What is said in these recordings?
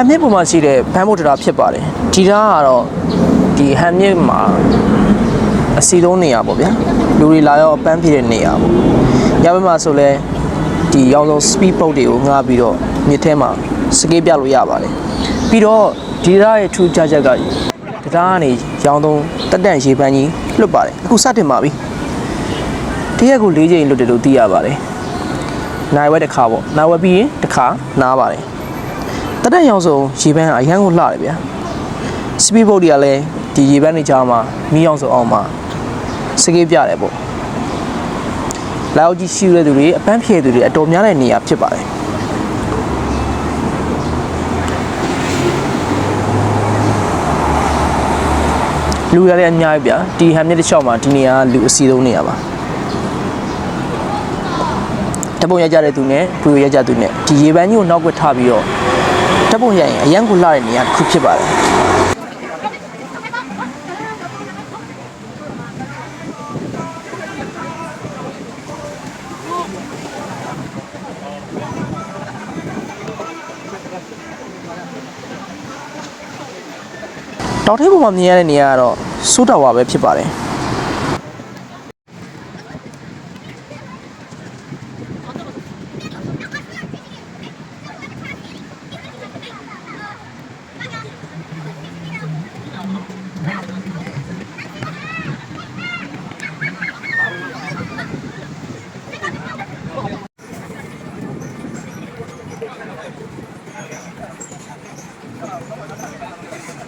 မ်မြစ်ပေါ်မှာရှိတဲ့ဘန်းမို့တရာဖြစ်ပါတယ်ဒီဓာတ်ကတော့ဒီဟမ်မြစ်မှာအစီဆုံးနေရပေါ့ဗျာလူတွေလာရောက်ပန်းဖြစ်တဲ့နေရပေါ့ညဘက်မှာဆိုလဲဒီရောင်းဆုံး speed boat တွေကိုငှားပြီးတော့မြစ်ထဲမှာစကေးပြလို့ရပါတယ်ပြီးတော့ဒီဓာတ်ရဲ့ထူးခြားချက်ကဒီဓာတ်ကနေရောင်းဆုံးတက်တန့်ရေပန်းကြီးလွတ်ပါတယ်အခုစတင်ပါပြီတရက်ကို၄ချိန်လွတ်တယ်လို့သိရပါတယ်နိုင်ဝက်တစ်ခါပေါ့နိုင်ဝက်ပြီးရင်တစ်ခါနားပါတယ် တက်တက်ရောင်စုံရေပန်းကအရန်ကိုလှတယ်ဗျာစပီးဘုတ်တွေကလည်းဒီရေပန်းတွေကြားမှာမီးအောင်စုံအောင်မှာစကေးပြတယ်ပေါ့လာရောက်ကြီးရှိတဲ့သူတွေအပန်းဖြေသူတွေအတော်များတဲ့နေရာဖြစ်ပါတယ်လူရလည်းအများကြီးဗျာဒီဟမ်မြစ်တစ်ချောင်းမှာဒီနေရာကလူအစီဆုံးနေရာပါတပုံရကြတဲ့သူနဲ့ဖူရကြသူနဲ့ဒီရေပန်းကြီးကိုနောက်ကွထားပြီးတော့ တပ်ပုံရရင်အရန်ကိုလှတဲ့နေရာတစ်ခုဖြစ်ပါတယ်တောင်ထိပ်ပေါ်မှာမြင်ရတဲ့နေရာကတော့စိုးတော်ဝါပဲဖြစ်ပါတယ်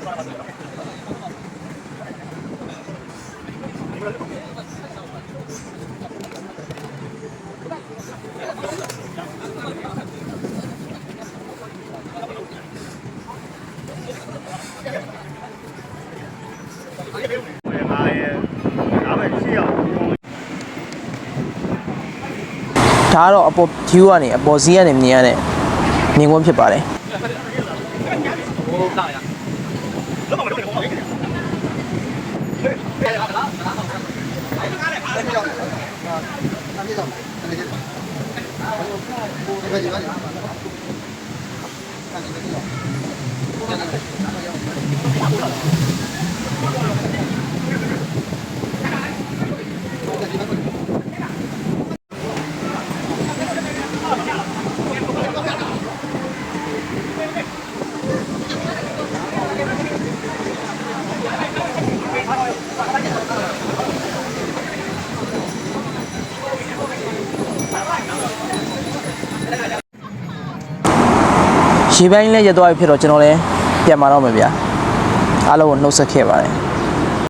ဒါပဲရှိအောင်ဒါကတော့အပေါ် view ကနေအပေါ်ဈေးကနေမြင်ရတဲ့မြင်ကွင်းဖြစ်ပါတယ် 嗯好的好的好的好的好的好的好的好的好的好的好的 ရေပိုင်းလည်းရက်သွားပြီဖြစ်တော့ကျွန်တော်လည်းပြန်มาတော့မယ်ဗျာအားလုံးကိုနှုတ်ဆက်ခဲ့ပါတယ်